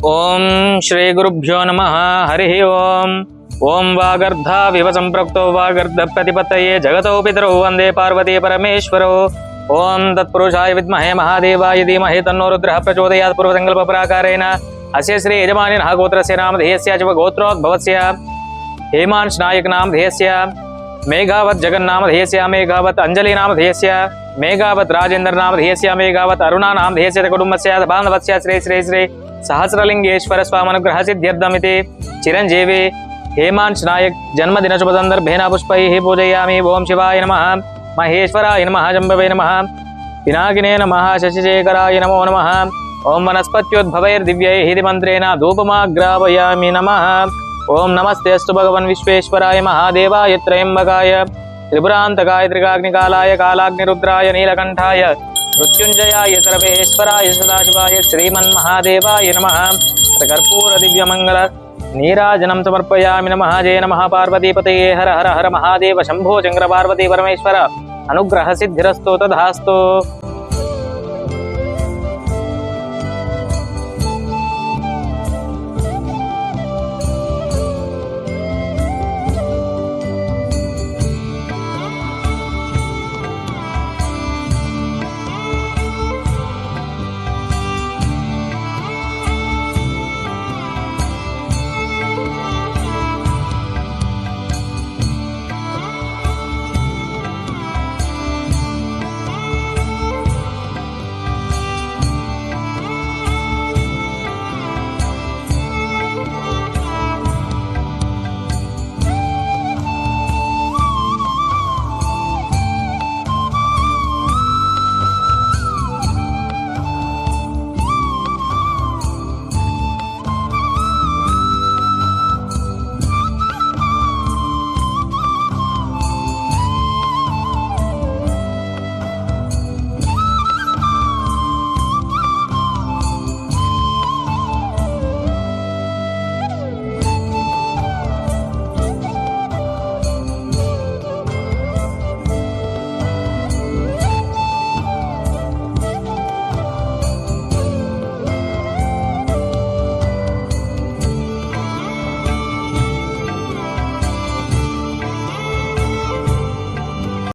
ओम श्री गुरुभ्यो नम, हरि ओम। ओम वागर्धा विव संप्रक्त वागर्ध प्रतिपत जगत पितरौ वंदे पार्वती परमेश्वर। ओं तत्षा विमहे महादेवाय धीमहे तन्नो रुद्र प्रचोदयाद पूर्व संकल्प प्राकारेण अस्य श्री यजमा गोत्र से नाम धेय से गोत्रोद्भव से हेमांश नायक नाम धेय मेघावत जगन्नाम धेय मेघावत अंजलि नाम धेय मेघावत राजेन्द्र नाम धेय मेघावत अरुणा नाम धेय से कुटुंब श्री श्री श्री। సహస్రలింగేశ్వర స్వామనుగ్రహ సిద్ధ్యర్థమితి చిరంజీవి హేమాంచ్ నాయక్ జన్మదిన శుభ సందర్భేణ పుష్పై పూజయామి. ఓం శివాయ నమ. మహేశ్వరాయ నమ. జంబవే నమ. పినాకినే నమ. శశిశేఖరాయ నమో నమ. ఓం వనస్పత్యోద్భవైర్దివ్యై మంత్రేణ ధూపమాగ్రావయామి నమ. ఓం నమస్తేస్తు భగవన్ విశ్వేశ్వరాయ మహాదేవాయ త్రయంబకాయ. త్రిపురాంతకాయ త్రిగాగ్నికాలాయ కాలాగ్నిరుద్రాయ నీలకంఠాయ मृत्युञ्जयाय सर्वेश्वराय सदाशिवाय श्रीमन्महादेवाय नमः। कर्पूरदिव्यमङ्गल नीराजनं समर्पयामि नमः। जय नमः पार्वतीपतये हर हर हर महादेव शम्भो चन्द्रपार्वती परमेश्वर। अनुग्रहसिद्धिरस्तु तथास्तु।